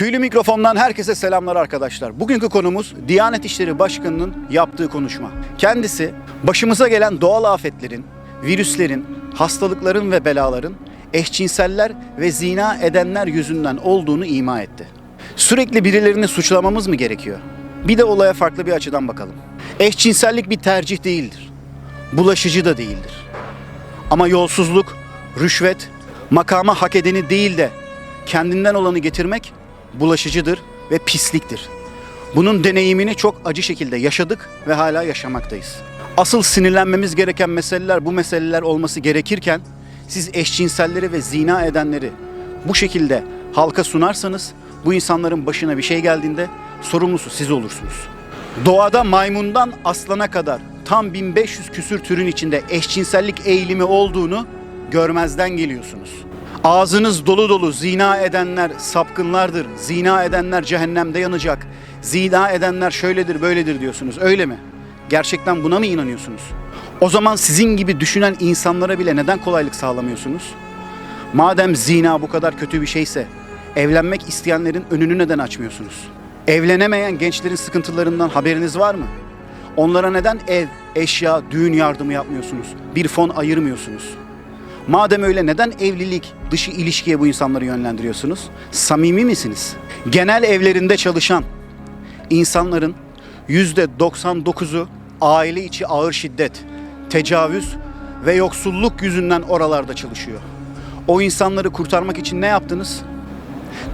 Tüylü mikrofondan herkese selamlar arkadaşlar. Bugünkü konumuz Diyanet İşleri Başkanı'nın yaptığı konuşma. Kendisi başımıza gelen doğal afetlerin, virüslerin, hastalıkların ve belaların eşcinseller ve zina edenler yüzünden olduğunu ima etti. Sürekli birilerini suçlamamız mı gerekiyor? Bir de olaya farklı bir açıdan bakalım. Eşcinsellik bir tercih değildir. Bulaşıcı da değildir. Ama yolsuzluk, rüşvet, makama hak edeni değil de kendinden olanı getirmek bulaşıcıdır ve pisliktir. Bunun deneyimini çok acı şekilde yaşadık ve hala yaşamaktayız. Asıl sinirlenmemiz gereken meseleler bu meseleler olması gerekirken siz eşcinselleri ve zina edenleri bu şekilde halka sunarsanız bu insanların başına bir şey geldiğinde sorumlusu siz olursunuz. Doğada maymundan aslana kadar tam 1500 küsür türün içinde eşcinsellik eğilimi olduğunu görmezden geliyorsunuz. Ağzınız dolu dolu zina edenler sapkınlardır, zina edenler cehennemde yanacak, zina edenler şöyledir böyledir diyorsunuz öyle mi? Gerçekten buna mı inanıyorsunuz? O zaman sizin gibi düşünen insanlara bile neden kolaylık sağlamıyorsunuz? Madem zina bu kadar kötü bir şeyse evlenmek isteyenlerin önünü neden açmıyorsunuz? Evlenemeyen gençlerin sıkıntılarından haberiniz var mı? Onlara neden ev, eşya, düğün yardımı yapmıyorsunuz? Bir fon ayırmıyorsunuz? Madem öyle neden evlilik, dışı ilişkiye bu insanları yönlendiriyorsunuz? Samimi misiniz? Genel evlerinde çalışan insanların yüzde 99'u aile içi ağır şiddet, tecavüz ve yoksulluk yüzünden oralarda çalışıyor. O insanları kurtarmak için ne yaptınız?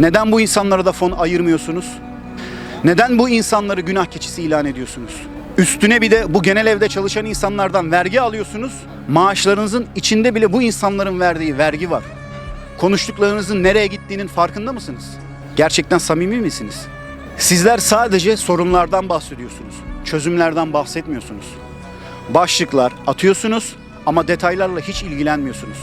Neden bu insanlara da fon ayırmıyorsunuz? Neden bu insanları günah keçisi ilan ediyorsunuz? Üstüne bir de bu genel evde çalışan insanlardan vergi alıyorsunuz. Maaşlarınızın içinde bile bu insanların verdiği vergi var. Konuştuklarınızın nereye gittiğinin farkında mısınız? Gerçekten samimi misiniz? Sizler sadece sorunlardan bahsediyorsunuz. Çözümlerden bahsetmiyorsunuz. Başlıklar atıyorsunuz ama detaylarla hiç ilgilenmiyorsunuz.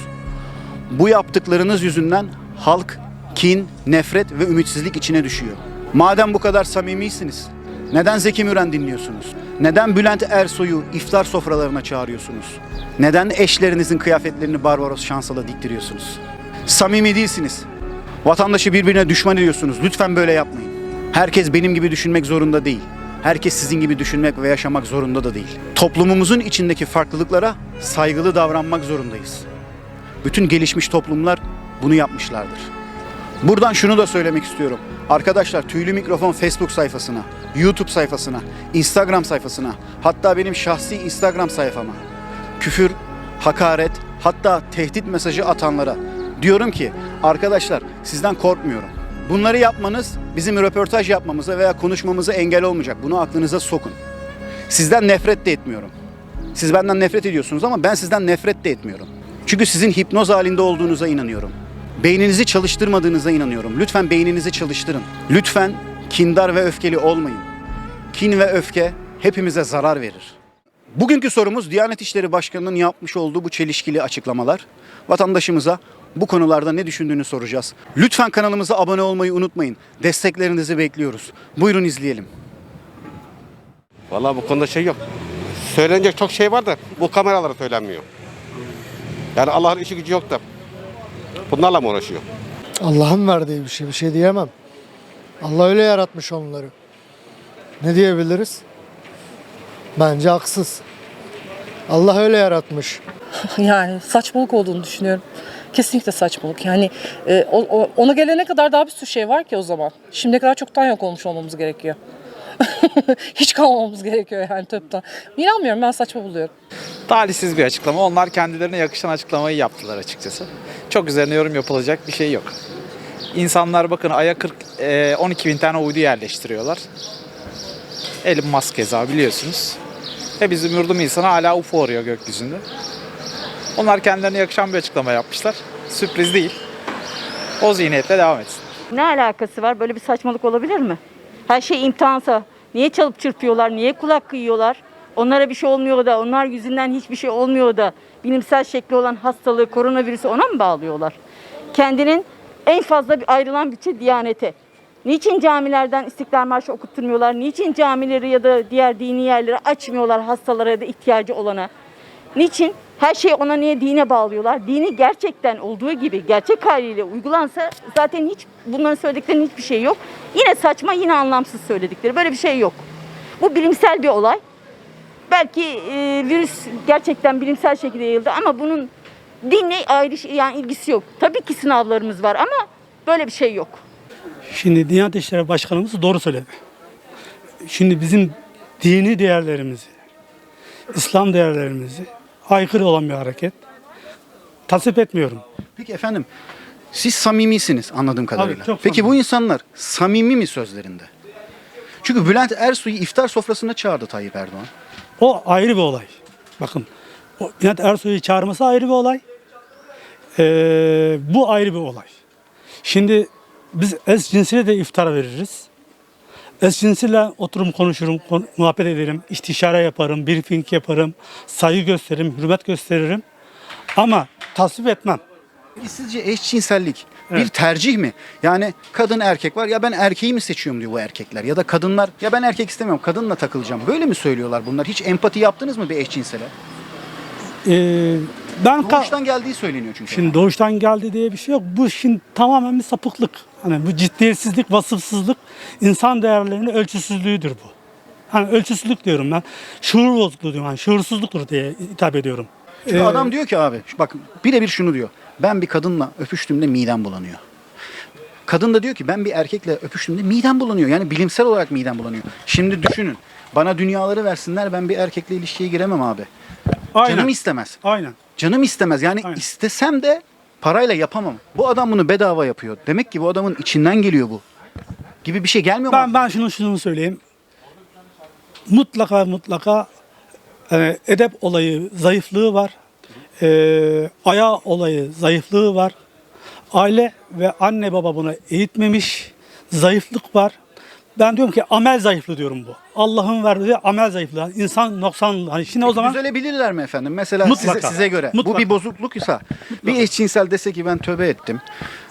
Bu yaptıklarınız yüzünden halk kin, nefret ve ümitsizlik içine düşüyor. Madem bu kadar samimisiniz, neden Zeki Müren dinliyorsunuz? Neden Bülent Ersoy'u iftar sofralarına çağırıyorsunuz? Neden eşlerinizin kıyafetlerini Barbaros Şansal'a diktiriyorsunuz? Samimi değilsiniz. Vatandaşı birbirine düşman ediyorsunuz. Lütfen böyle yapmayın. Herkes benim gibi düşünmek zorunda değil. Herkes sizin gibi düşünmek ve yaşamak zorunda da değil. Toplumumuzun içindeki farklılıklara saygılı davranmak zorundayız. Bütün gelişmiş toplumlar bunu yapmışlardır. Buradan şunu da söylemek istiyorum. Arkadaşlar Tüylü Mikrofon Facebook sayfasına, YouTube sayfasına, Instagram sayfasına, hatta benim şahsi Instagram sayfama küfür, hakaret, hatta tehdit mesajı atanlara diyorum ki arkadaşlar sizden korkmuyorum. Bunları yapmanız bizim röportaj yapmamıza veya konuşmamıza engel olmayacak. Bunu aklınıza sokun. Sizden nefret de etmiyorum. Siz benden nefret ediyorsunuz ama ben sizden nefret de etmiyorum. Çünkü sizin hipnoz halinde olduğunuza inanıyorum. Beyninizi çalıştırmadığınıza inanıyorum. Lütfen beyninizi çalıştırın. Lütfen kindar ve öfkeli olmayın. Kin ve öfke hepimize zarar verir. Bugünkü sorumuz Diyanet İşleri Başkanı'nın yapmış olduğu bu çelişkili açıklamalar. Vatandaşımıza bu konularda ne düşündüğünü soracağız. Lütfen kanalımıza abone olmayı unutmayın. Desteklerinizi bekliyoruz. Buyurun izleyelim. Vallahi bu konuda şey yok. Söylenecek çok şey var da bu kameralara söylenmiyor. Yani Allah'ın işi gücü yok da bunlarla mı uğraşıyor? Allah'ın verdiği bir şey, bir şey diyemem. Allah öyle yaratmış onları. Ne diyebiliriz? Bence haksız. Allah öyle yaratmış. Yani saçmalık olduğunu düşünüyorum. Kesinlikle saçmalık. Yani e, o, o- ona gelene kadar daha bir sürü şey var ki o zaman. Şimdiye kadar çoktan yok olmuş olmamız gerekiyor. Hiç kalmamamız gerekiyor yani toptan. İnanmıyorum ben saçma buluyorum. talihsiz bir açıklama. Onlar kendilerine yakışan açıklamayı yaptılar açıkçası. Çok üzerine yorum yapılacak bir şey yok. İnsanlar bakın aya 40 e, 12 bin tane uydu yerleştiriyorlar. Elon Musk keza biliyorsunuz. Ve bizim yurdum insanı hala UFO arıyor gökyüzünde. Onlar kendilerine yakışan bir açıklama yapmışlar. Sürpriz değil. O zihniyetle devam etsin. Ne alakası var? Böyle bir saçmalık olabilir mi? Her şey imtihansa niye çalıp çırpıyorlar? Niye kulak kıyıyorlar? Onlara bir şey olmuyor da, onlar yüzünden hiçbir şey olmuyor da bilimsel şekli olan hastalığı, koronavirüsü ona mı bağlıyorlar? Kendinin en fazla bir ayrılan bütçe Diyanete. Niçin camilerden İstiklal Marşı okutturmuyorlar? Niçin camileri ya da diğer dini yerleri açmıyorlar hastalara ya da ihtiyacı olana? Niçin? Her şeyi ona niye dine bağlıyorlar? Dini gerçekten olduğu gibi gerçek haliyle uygulansa zaten hiç bunların söylediklerinin hiçbir şey yok. Yine saçma yine anlamsız söyledikleri. Böyle bir şey yok. Bu bilimsel bir olay. Belki e, virüs gerçekten bilimsel şekilde yayıldı ama bunun dinle ayrı şey- yani ilgisi yok. Tabii ki sınavlarımız var ama böyle bir şey yok. Şimdi Diyanet İşleri Başkanımız doğru söyledi. Şimdi bizim dini değerlerimizi, İslam değerlerimizi aykırı olan bir hareket. Tasvip etmiyorum. Peki efendim siz samimisiniz anladığım kadarıyla. çok Peki bu samimi. insanlar samimi mi sözlerinde? Çünkü Bülent Ersoy'u iftar sofrasına çağırdı Tayyip Erdoğan. O ayrı bir olay. Bakın, o Bülent Ersoy'u çağırması ayrı bir olay. Ee, bu ayrı bir olay. Şimdi biz es cinsine de iftara veririz. Es cinsiyle oturum konuşurum, kon- muhabbet ederim, istişare yaparım, briefing yaparım, saygı gösteririm, hürmet gösteririm. Ama tasvip etmem. Peki Sizce eşcinsellik bir tercih mi? Yani kadın erkek var ya ben erkeği mi seçiyorum diyor bu erkekler. Ya da kadınlar ya ben erkek istemiyorum kadınla takılacağım. Böyle mi söylüyorlar bunlar? Hiç empati yaptınız mı bir eşcinsele? Ee, ben Doğuştan geldiği söyleniyor çünkü. Şimdi doğuştan geldi diye bir şey yok. Bu şimdi tamamen bir sapıklık. Hani bu ciddiyetsizlik, vasıfsızlık, insan değerlerinin ölçüsüzlüğüdür bu. Hani ölçüsüzlük diyorum ben. Şuur bozukluğu diyorum. Yani şuursuzluktur diye hitap ediyorum. Çünkü Ee, adam diyor ki abi bak birebir şunu diyor. Ben bir kadınla öpüştüğümde midem bulanıyor. Kadın da diyor ki ben bir erkekle öpüştüğümde midem bulanıyor. Yani bilimsel olarak midem bulanıyor. Şimdi düşünün. Bana dünyaları versinler ben bir erkekle ilişkiye giremem abi. Aynen. Canım istemez. Aynen. Canım istemez. Yani Aynen. istesem de parayla yapamam. Bu adam bunu bedava yapıyor. Demek ki bu adamın içinden geliyor bu. Gibi bir şey gelmiyor mu? Ben ben şunu şunu söyleyeyim. Mutlaka mutlaka e, edep olayı zayıflığı var. E, aya olayı zayıflığı var. Aile ve anne baba buna eğitmemiş. Zayıflık var. Ben diyorum ki amel zayıflığı diyorum bu. Allah'ın verdiği amel zayıflığı. İnsan noksan. Hani şimdi o zaman Düzelebilirler mi efendim? Mesela Mutlaka. size, size göre. Bu Mutlaka. bir bozukluksa bir eşcinsel dese ki ben tövbe ettim.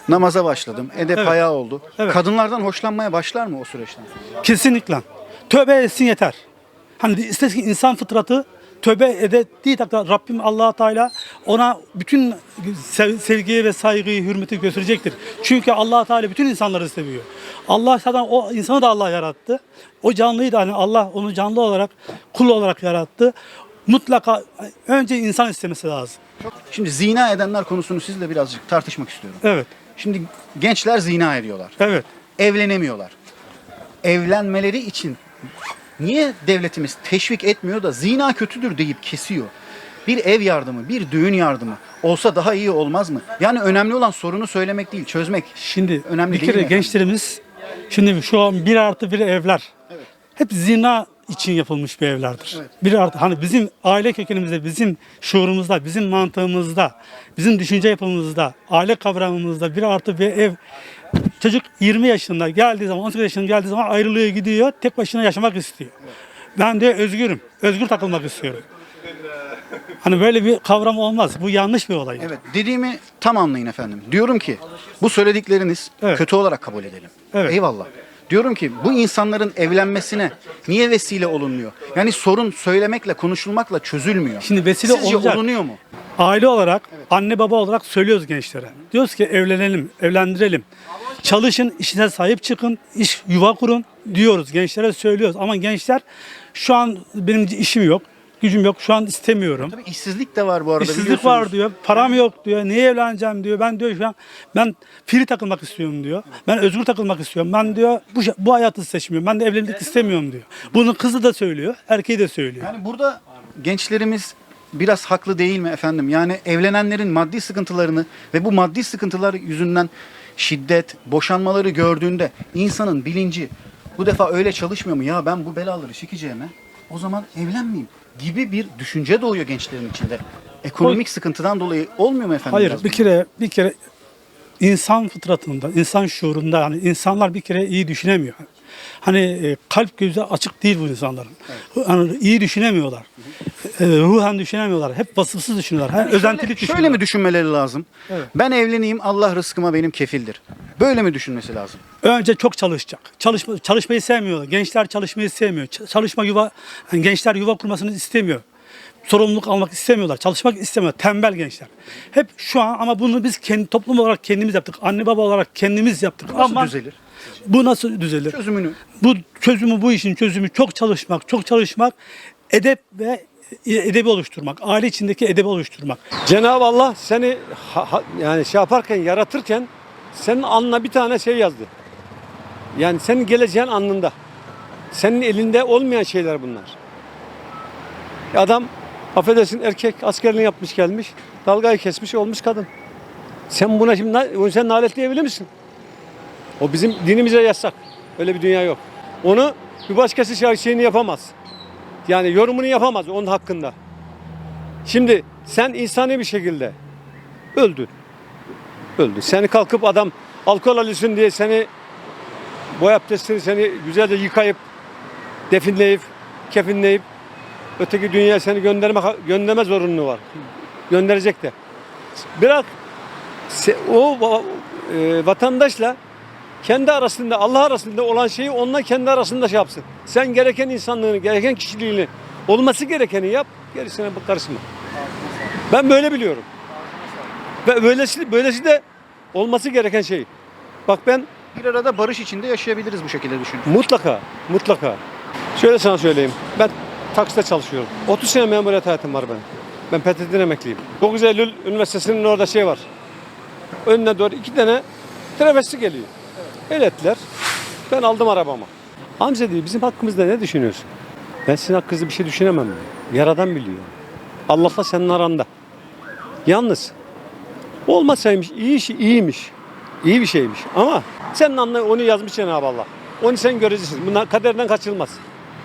Namaza başladım. Edep Evet. haya oldu. Evet. Kadınlardan hoşlanmaya başlar mı o süreçten? Kesinlikle. Tövbe etsin yeter. Hani istesin ki insan fıtratı tövbe edettiği takdirde Rabbim allah Teala ona bütün sev- sevgiyi ve saygıyı, hürmeti gösterecektir. Çünkü allah Teala bütün insanları seviyor. Allah zaten o insanı da Allah yarattı. O canlıyı da hani Allah onu canlı olarak, kul olarak yarattı. Mutlaka önce insan istemesi lazım. Şimdi zina edenler konusunu sizle birazcık tartışmak istiyorum. Evet, Şimdi gençler zina ediyorlar. evet. Evlenemiyorlar. Evlenmeleri için niye devletimiz teşvik etmiyor da zina kötüdür deyip kesiyor? Bir ev yardımı, bir düğün yardımı olsa daha iyi olmaz mı? Yani önemli olan sorunu söylemek değil, çözmek. Şimdi Önemli bir değil kere mi? gençlerimiz şimdi şu an bir artı bir evler hep zina için yapılmış bir evlerdir. Bir artı hani bizim aile kökenimizde, bizim şuurumuzda, bizim mantığımızda, bizim düşünce yapımızda, aile kavramımızda bir artı bir ev çocuk 20 yaşında geldiği zaman 18 yaşında geldiği zaman ayrılıyor gidiyor tek başına yaşamak istiyor. Ben de özgürüm. Özgür takılmak istiyorum. Hani böyle bir kavram olmaz. Bu yanlış bir olay. Evet, dediğimi tam anlayın efendim. Diyorum ki bu söyledikleriniz Evet. kötü olarak kabul edelim. Evet. Eyvallah. Diyorum ki bu insanların evlenmesine niye vesile olunmuyor? Yani sorun söylemekle, konuşulmakla çözülmüyor. Şimdi vesile Sizce olacak. olunuyor mu? Aile olarak, anne baba olarak söylüyoruz gençlere. Diyoruz ki evlenelim, evlendirelim. Çalışın, işine sahip çıkın, iş yuva kurun diyoruz. Gençlere söylüyoruz. Ama gençler şu an benim işim yok, gücüm yok, şu an istemiyorum. Tabii işsizlik de var bu arada İşsizlik var diyor, param yok diyor, niye evleneceğim diyor. Ben diyor şu an ben free takılmak istiyorum diyor. Ben özgür takılmak istiyorum. Ben diyor bu, bu hayatı seçmiyorum. Ben de evlilik istemiyorum diyor. Bunu kızı da söylüyor, erkeği de söylüyor. Yani burada gençlerimiz biraz haklı değil mi efendim? Yani evlenenlerin maddi sıkıntılarını ve bu maddi sıkıntılar yüzünden şiddet, boşanmaları gördüğünde insanın bilinci bu defa öyle çalışmıyor mu? Ya ben bu belaları çekeceğime o zaman evlenmeyeyim gibi bir düşünce doğuyor gençlerin içinde. Ekonomik sıkıntıdan dolayı olmuyor mu efendim? Hayır biraz bir kere bir kere insan fıtratında, insan şuurunda hani insanlar bir kere iyi düşünemiyor. Hani e, kalp gözü açık değil bu insanların. Hani iyi düşünemiyorlar. E, ruhen düşünemiyorlar. Hep vasıfsız düşünüyorlar. Hani özentilik Şöyle, düşünüyorlar. şöyle mi düşünmeleri lazım? Evet. Ben evleneyim Allah rızkıma benim kefildir. Böyle mi düşünmesi lazım? Önce çok çalışacak. Çalışma, çalışmayı sevmiyorlar. Gençler çalışmayı sevmiyor. Çalışma yuva, yani gençler yuva kurmasını istemiyor. Sorumluluk almak istemiyorlar. Çalışmak istemiyorlar. Tembel gençler. Hep şu an ama bunu biz kendi toplum olarak kendimiz yaptık. Anne baba olarak kendimiz yaptık. Nasıl ama düzelir? Bu nasıl düzelir? Çözümünü Bu çözümü bu işin çözümü çok çalışmak, çok çalışmak, edep ve edebi oluşturmak, aile içindeki edebi oluşturmak. Cenab-ı Allah seni ha- ha- yani şey yaparken, yaratırken senin alnına bir tane şey yazdı. Yani senin geleceğin alnında. Senin elinde olmayan şeyler bunlar. Adam affedersin erkek askerliğini yapmış gelmiş. Dalgayı kesmiş olmuş kadın. Sen buna şimdi sen naletleyebilir misin? O bizim dinimize yasak. Öyle bir dünya yok. Onu bir başkası şey- şeyini yapamaz. Yani yorumunu yapamaz onun hakkında. Şimdi sen insani bir şekilde öldün. Öldü. Seni kalkıp adam alkol alıyorsun diye seni boy abdestini seni güzelce yıkayıp definleyip kefinleyip öteki dünyaya seni gönderme gönderme zorunluluğu var. Gönderecek de. Bırak o e, vatandaşla kendi arasında Allah arasında olan şeyi onunla kendi arasında şey yapsın. Sen gereken insanlığını, gereken kişiliğini, olması gerekeni yap, gerisine karışma. Ben böyle biliyorum. Ve böylesi, böylesi de olması gereken şey. Bak ben bir arada barış içinde yaşayabiliriz bu şekilde düşünüyorum. mutlaka, mutlaka. Şöyle sana söyleyeyim. Ben takside çalışıyorum. 30 sene memuriyet hayatım var benim. Ben PTT'den emekliyim. 9 Eylül Üniversitesi'nin orada şey var. Önüne doğru iki tane travesti geliyor. El ettiler. Ben aldım arabama. Amca diyor bizim hakkımızda ne düşünüyorsun? Ben sizin hakkınızda bir şey düşünemem. Yaradan biliyor. Allah'la senin aranda. Yalnız olmasaymış iyi iş iyiymiş. İyi bir şeymiş ama senin anla onu yazmış Cenab-ı Allah. Onu sen göreceksin. Bunlar kaderden kaçılmaz.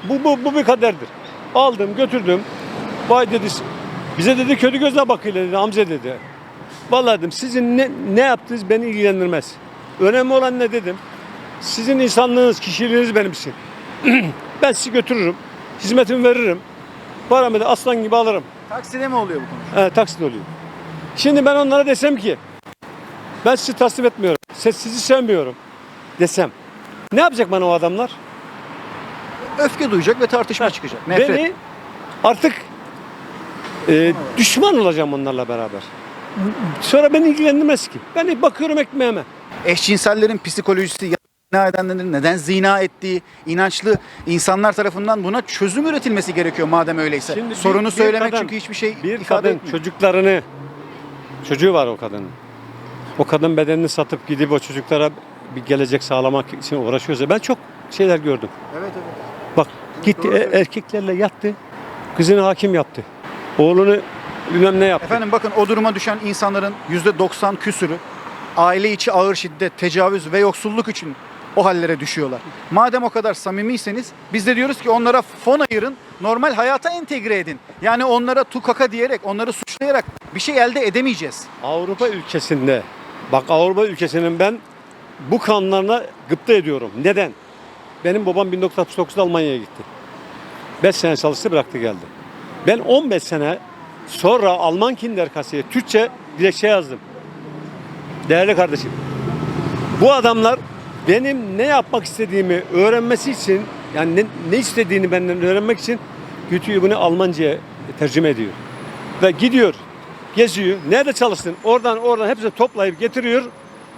Bu, bu, bu bir kaderdir. Aldım götürdüm. Vay dedi bize dedi kötü gözle bakıyla dedi amca dedi. Vallahi dedim sizin ne, ne yaptığınız beni ilgilendirmez. Önemli olan ne dedim. Sizin insanlığınız, kişiliğiniz benimsin. ben sizi götürürüm. Hizmetimi veririm. Paramı da aslan gibi alırım. Takside mi oluyor bu konu? Evet, taksit oluyor. Şimdi ben onlara desem ki ben sizi tasvip etmiyorum. Sizi sevmiyorum desem. Ne yapacak bana o adamlar? Öfke duyacak ve tartışma çıkacak. Nefret. Beni artık e, düşman olacağım onlarla beraber. Sonra beni ilgilendirmez ki. Ben bakıyorum ekmeğime. Eşcinsellerin psikolojisi, zina edenlerin neden zina ettiği, inançlı insanlar tarafından buna çözüm üretilmesi gerekiyor madem öyleyse. Şimdi bir- Sorunu bir söylemek kadın- çünkü hiçbir şey Bir ifade kadın etmiyor. çocuklarını çocuğu var o kadının. O kadın bedenini satıp gidip o çocuklara bir gelecek sağlamak için uğraşıyorsa ben çok şeyler gördüm. Evet evet. Bak gitti e- erkeklerle yattı. Kızını hakim yaptı. Oğlunu bilmem ne yaptı. Efendim bakın o duruma düşen insanların %90 küsürü aile içi ağır şiddet, tecavüz ve yoksulluk için o hallere düşüyorlar. Madem o kadar samimiyseniz biz de diyoruz ki onlara fon ayırın, normal hayata entegre edin. Yani onlara tukaka diyerek, onları suçlayarak bir şey elde edemeyeceğiz. Avrupa ülkesinde bak Avrupa ülkesinin ben bu kanunlarına gıpta ediyorum. Neden? Benim babam 1969'da Almanya'ya gitti. 5 sene çalıştı bıraktı geldi. Ben 15 sene sonra Alman Kinderkasse'ye Türkçe dilekçe yazdım. Değerli kardeşim. Bu adamlar benim ne yapmak istediğimi öğrenmesi için yani ne, ne istediğini benden öğrenmek için bunu Almanca'ya tercüme ediyor. Ve gidiyor geziyor. Nerede çalıştın? Oradan oradan hepsini toplayıp getiriyor.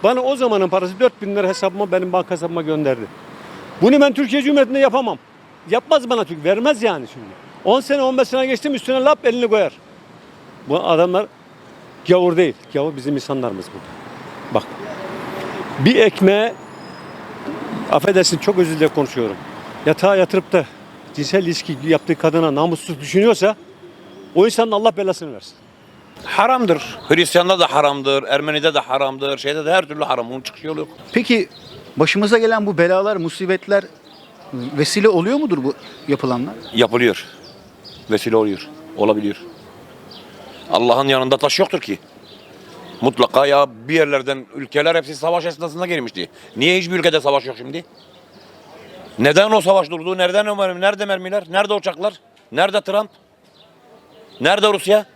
Bana o zamanın parası 4000 lira hesabıma benim banka hesabıma gönderdi. Bunu ben Türkiye Cumhuriyeti'nde yapamam. Yapmaz bana çünkü vermez yani şimdi. 10 sene 15 sene geçtim üstüne lap elini koyar. Bu adamlar gavur değil. Gavur bizim insanlarımız bu. Bak. Bir ekmeğe affedersin çok özür dilerim konuşuyorum. Yatağa yatırıp da cinsel ilişki yaptığı kadına namussuz düşünüyorsa o insanın Allah belasını versin. Haramdır. Hristiyan'da da haramdır, Ermeni'de de haramdır, şeyde de her türlü haram. Bunun çıkış yolu yok. Peki başımıza gelen bu belalar, musibetler vesile oluyor mudur bu yapılanlar? Yapılıyor. Vesile oluyor. Olabiliyor. Allah'ın yanında taş yoktur ki. Mutlaka ya bir yerlerden ülkeler hepsi savaş esnasında gelmişti. Niye hiçbir ülkede savaş yok şimdi? Neden o savaş durdu? Nereden o mermi? Nerede mermiler? Nerede uçaklar? Nerede Trump? Nerede Rusya?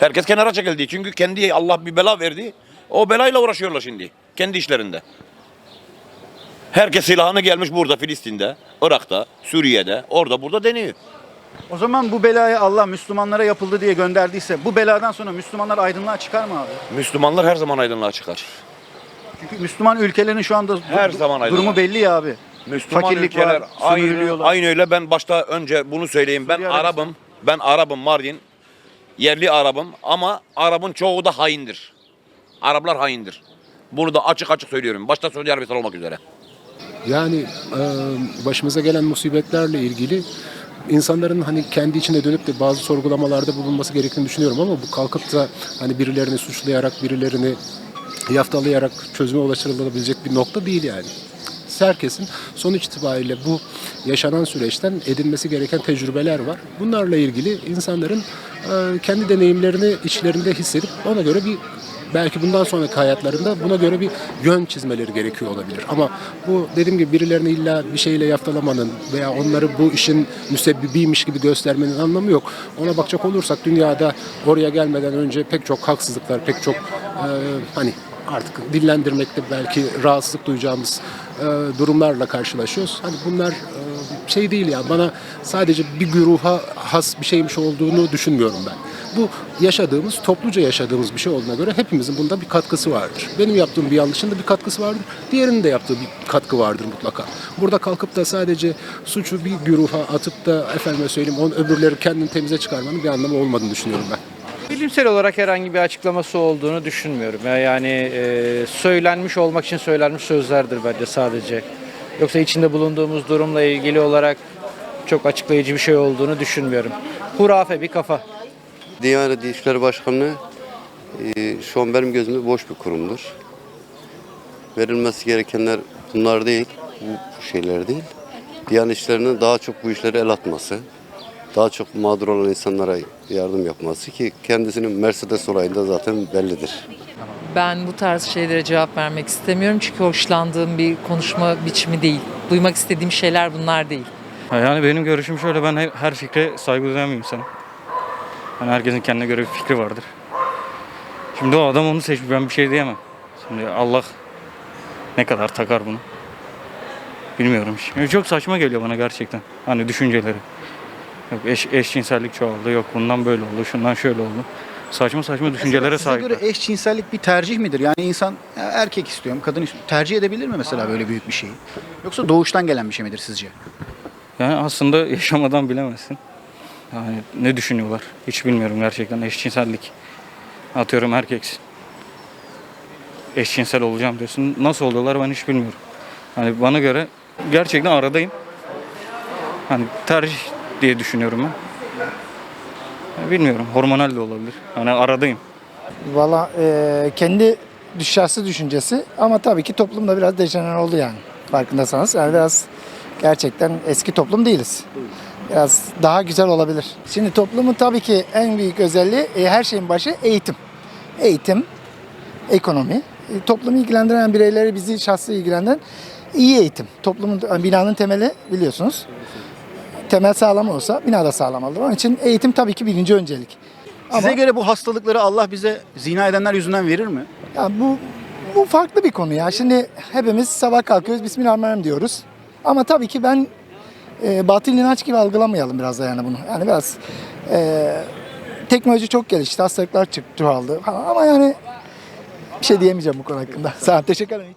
Herkes kenara çekildi. Çünkü kendi Allah bir bela verdi. O belayla uğraşıyorlar şimdi. Kendi işlerinde. Herkes silahını gelmiş burada Filistin'de, Irak'ta, Suriye'de, orada burada deniyor. O zaman bu belayı Allah Müslümanlara yapıldı diye gönderdiyse bu beladan sonra Müslümanlar aydınlığa çıkar mı abi? Müslümanlar her zaman aydınlığa çıkar. Çünkü Müslüman ülkelerin şu anda Her zaman aydınlığa. durumu belli ya abi. Müslüman Fakirlik ülkeler var, aynı, sömürülüyorlar. aynı öyle. Ben başta önce bunu söyleyeyim. Ben Suriye Arabistan. Arap'ım. Ben Arap'ım Mardin. Yerli Arap'ım ama Arap'ın çoğu da haindir. Araplar haindir. Bunu da açık açık söylüyorum. Başta Suudi Arabistan olmak üzere. Yani e, başımıza gelen musibetlerle ilgili insanların hani kendi içine dönüp de bazı sorgulamalarda bulunması gerektiğini düşünüyorum ama bu kalkıp da hani birilerini suçlayarak birilerini yaftalayarak çözüme ulaştırılabilecek bir nokta değil yani. Herkesin sonuç itibariyle bu yaşanan süreçten edinmesi gereken tecrübeler var. Bunlarla ilgili insanların e, kendi deneyimlerini içlerinde hissedip ona göre bir belki bundan sonraki hayatlarında buna göre bir yön çizmeleri gerekiyor olabilir. Ama bu dediğim gibi birilerini illa bir şeyle yaftalamanın veya onları bu işin müsebbibiymiş gibi göstermenin anlamı yok. Ona bakacak olursak dünyada oraya gelmeden önce pek çok haksızlıklar, pek çok e, hani artık dillendirmekte belki rahatsızlık duyacağımız e, durumlarla karşılaşıyoruz. Hani bunlar e, şey değil ya bana sadece bir güruha has bir şeymiş olduğunu düşünmüyorum ben. Bu yaşadığımız, topluca yaşadığımız bir şey olduğuna göre hepimizin bunda bir katkısı vardır. Benim yaptığım bir yanlışın da bir katkısı vardır. Diğerinin de yaptığı bir katkı vardır mutlaka. Burada kalkıp da sadece suçu bir güruha atıp da efendime söyleyeyim on öbürleri kendini temize çıkarmanın bir anlamı olmadığını düşünüyorum ben. Bilimsel olarak herhangi bir açıklaması olduğunu düşünmüyorum. Ya Yani e, söylenmiş olmak için söylenmiş sözlerdir bence sadece. Yoksa içinde bulunduğumuz durumla ilgili olarak çok açıklayıcı bir şey olduğunu düşünmüyorum. Hurafe bir kafa. Diyanet İşleri Başkanlığı e, şu an benim gözümde boş bir kurumdur. Verilmesi gerekenler bunlar değil, bu, şeyler değil. Diyanet İşleri'nin daha çok bu işlere el atması, daha çok mağdur olan insanlara yardım yapması ki kendisinin Mercedes olayında zaten bellidir. Ben bu tarz şeylere cevap vermek istemiyorum çünkü hoşlandığım bir konuşma biçimi değil. Duymak istediğim şeyler bunlar değil. Yani benim görüşüm şöyle ben he- her fikre saygı duyan bir insanım. Hani herkesin kendine göre bir fikri vardır. Şimdi o adam onu seçmiş ben bir şey diyemem. Şimdi Allah ne kadar takar bunu. Bilmiyorum. Şimdi çok saçma geliyor bana gerçekten. Hani düşünceleri. Yok eş, eşcinsellik çoğaldı. Yok bundan böyle oldu. Şundan şöyle oldu. Saçma saçma düşüncelere Size sahip. göre eşcinsellik bir tercih midir? Yani insan ya erkek istiyorum, kadın istiyorum. Tercih edebilir mi mesela böyle büyük bir şeyi? Yoksa doğuştan gelen bir şey midir sizce? Yani aslında yaşamadan bilemezsin. Yani ne düşünüyorlar hiç bilmiyorum gerçekten eşcinsellik. Atıyorum erkeksin. Eşcinsel olacağım diyorsun. Nasıl oluyorlar ben hiç bilmiyorum. Hani bana göre gerçekten aradayım. Hani tercih diye düşünüyorum ben. Bilmiyorum hormonal de olabilir. Hani aradayım. Valla e, kendi şahsi düşüncesi ama tabii ki toplumda biraz dejener oldu yani. Farkındaysanız yani biraz gerçekten eski toplum değiliz. Biraz daha güzel olabilir. Şimdi toplumun tabii ki en büyük özelliği e, her şeyin başı eğitim. Eğitim, ekonomi. E, toplumu ilgilendiren bireyleri bizi şahsı ilgilendiren iyi eğitim. Toplumun binanın temeli biliyorsunuz. Temel sağlam olsa bina da sağlam olur. Onun için eğitim tabii ki birinci öncelik. Size göre bu hastalıkları Allah bize zina edenler yüzünden verir mi? Ya bu bu farklı bir konu ya. Şimdi hepimiz sabah kalkıyoruz Bismillahirrahmanirrahim diyoruz. Ama tabii ki ben e, batıl inanç gibi algılamayalım biraz da yani bunu. Yani biraz e, teknoloji çok gelişti, hastalıklar çıktı çoğaldı falan. Ama yani bir şey diyemeyeceğim bu konu hakkında. Sağ ol, teşekkür ederim.